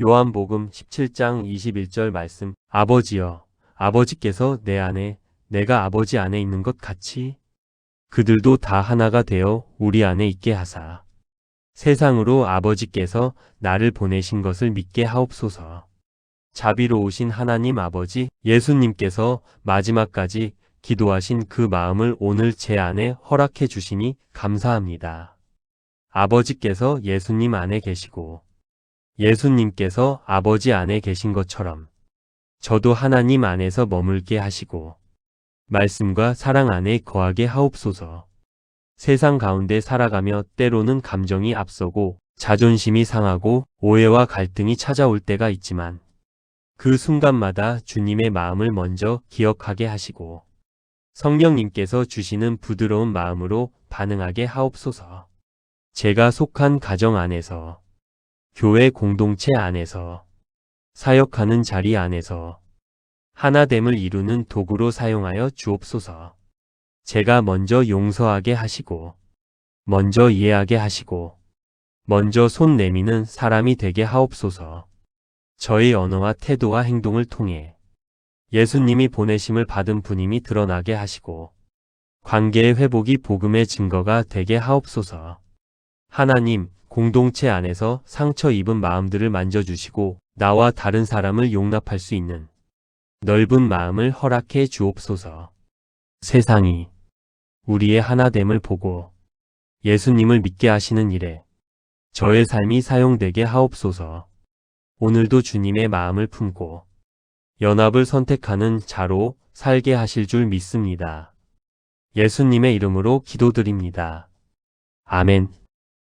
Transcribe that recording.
요한복음 17장 21절 말씀 아버지여 아버지께서 내 안에 내가 아버지 안에 있는 것 같이 그들도 다 하나가 되어 우리 안에 있게 하사 세상으로 아버지께서 나를 보내신 것을 믿게 하옵소서. 자비로우신 하나님 아버지 예수님께서 마지막까지 기도하신 그 마음을 오늘 제 안에 허락해 주시니 감사합니다. 아버지께서 예수님 안에 계시고 예수님께서 아버지 안에 계신 것처럼 저도 하나님 안에서 머물게 하시고 말씀과 사랑 안에 거하게 하옵소서. 세상 가운데 살아가며 때로는 감정이 앞서고 자존심이 상하고 오해와 갈등이 찾아올 때가 있지만 그 순간마다 주님의 마음을 먼저 기억하게 하시고 성령님께서 주시는 부드러운 마음으로 반응하게 하옵소서. 제가 속한 가정 안에서 교회 공동체 안에서 사역하는 자리 안에서 하나됨을 이루는 도구로 사용하여 주옵소서. 제가 먼저 용서하게 하시고, 먼저 이해하게 하시고, 먼저 손 내미는 사람이 되게 하옵소서. 저의 언어와 태도와 행동을 통해 예수님이 보내심을 받은 분임이 드러나게 하시고, 관계의 회복이 복음의 증거가 되게 하옵소서. 하나님, 공동체 안에서 상처 입은 마음들을 만져주시고, 나와 다른 사람을 용납할 수 있는 넓은 마음을 허락해 주옵소서. 세상이 우리의 하나됨을 보고 예수님을 믿게 하시는 일에 저의 삶이 사용되게 하옵소서. 오늘도 주님의 마음을 품고 연합을 선택하는 자로 살게 하실 줄 믿습니다. 예수님의 이름으로 기도드립니다. 아멘.